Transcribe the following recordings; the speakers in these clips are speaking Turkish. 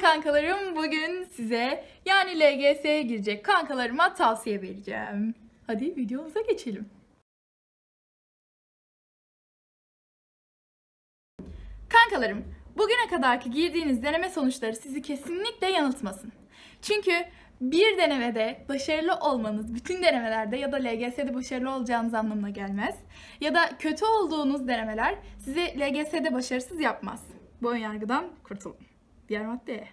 Kankalarım. Bugün size yani LGS'ye girecek kankalarıma tavsiye vereceğim. Hadi videomuza geçelim. Kankalarım, bugüne kadarki girdiğiniz deneme sonuçları sizi kesinlikle yanıltmasın. Çünkü bir denemede başarılı olmanız bütün denemelerde ya da LGS'de başarılı olacağınız anlamına gelmez. Ya da kötü olduğunuz denemeler sizi LGS'de başarısız yapmaz. Bu önyargıdan kurtulun. Diğer maddeye.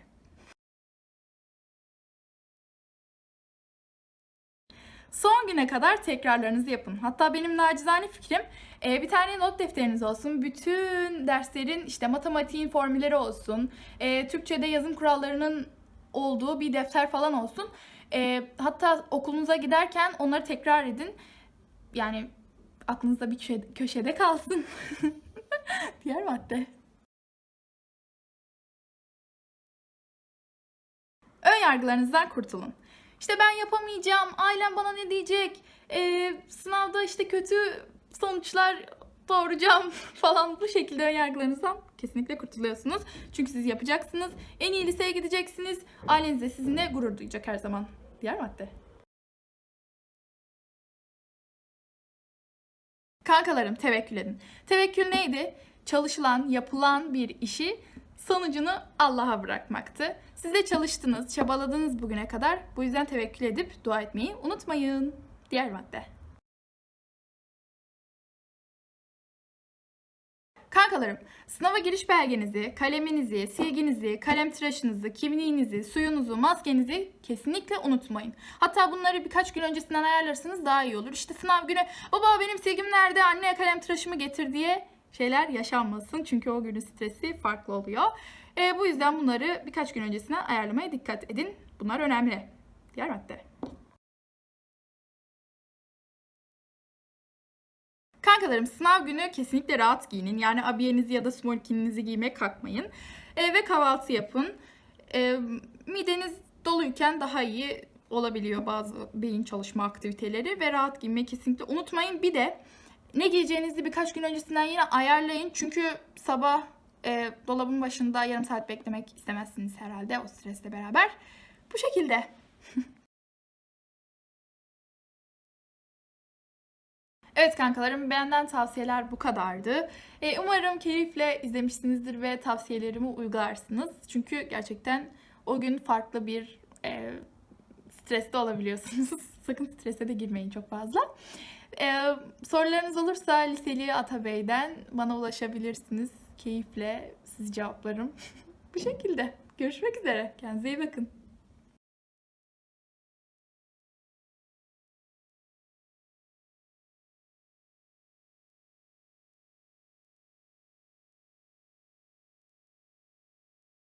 Son güne kadar tekrarlarınızı yapın. Hatta benim nacizane fikrim e, bir tane not defteriniz olsun. Bütün derslerin işte matematiğin formülleri olsun. e, Türkçe'de yazım kurallarının olduğu bir defter falan olsun. E, hatta okulunuza giderken onları tekrar edin. Yani aklınızda bir köşede, köşede kalsın. Diğer madde. Yargılarınızdan kurtulun. İşte ben yapamayacağım, ailem bana ne diyecek, ee, sınavda işte kötü sonuçlar doğuracağım falan bu şekilde yargılarınızdan kesinlikle kurtuluyorsunuz. Çünkü siz yapacaksınız, en iyi liseye gideceksiniz, aileniz de sizinle gurur duyacak her zaman. Diğer madde. Kankalarım tevekkül edin. Tevekkül neydi? Çalışılan, yapılan bir işi sonucunu Allah'a bırakmaktı. Siz de çalıştınız, çabaladınız bugüne kadar. Bu yüzden tevekkül edip dua etmeyi unutmayın. Diğer madde. Kankalarım, sınava giriş belgenizi, kaleminizi, silginizi, kalem tıraşınızı, kimliğinizi, suyunuzu, maskenizi kesinlikle unutmayın. Hatta bunları birkaç gün öncesinden ayarlarsanız daha iyi olur. İşte sınav günü, baba benim silgim nerede, anne kalem tıraşımı getir diye şeyler yaşanmasın. Çünkü o günün stresi farklı oluyor. E, bu yüzden bunları birkaç gün öncesinden ayarlamaya dikkat edin. Bunlar önemli. Diğer madde. Kankalarım sınav günü kesinlikle rahat giyinin. Yani abiyenizi ya da smokinginizi giymeye kalkmayın. E, ve kahvaltı yapın. E, mideniz doluyken daha iyi olabiliyor bazı beyin çalışma aktiviteleri ve rahat giymeyi kesinlikle unutmayın. Bir de ne giyeceğinizi birkaç gün öncesinden yine ayarlayın. Çünkü sabah e, dolabın başında yarım saat beklemek istemezsiniz herhalde o stresle beraber. Bu şekilde. Evet kankalarım benden tavsiyeler bu kadardı. E, umarım keyifle izlemişsinizdir ve tavsiyelerimi uygularsınız. Çünkü gerçekten o gün farklı bir e, streste olabiliyorsunuz. Sakın strese de girmeyin çok fazla. E, sorularınız olursa Liseli Atabey'den bana ulaşabilirsiniz. Keyifle sizi cevaplarım. bu şekilde. Görüşmek üzere. Kendinize iyi bakın.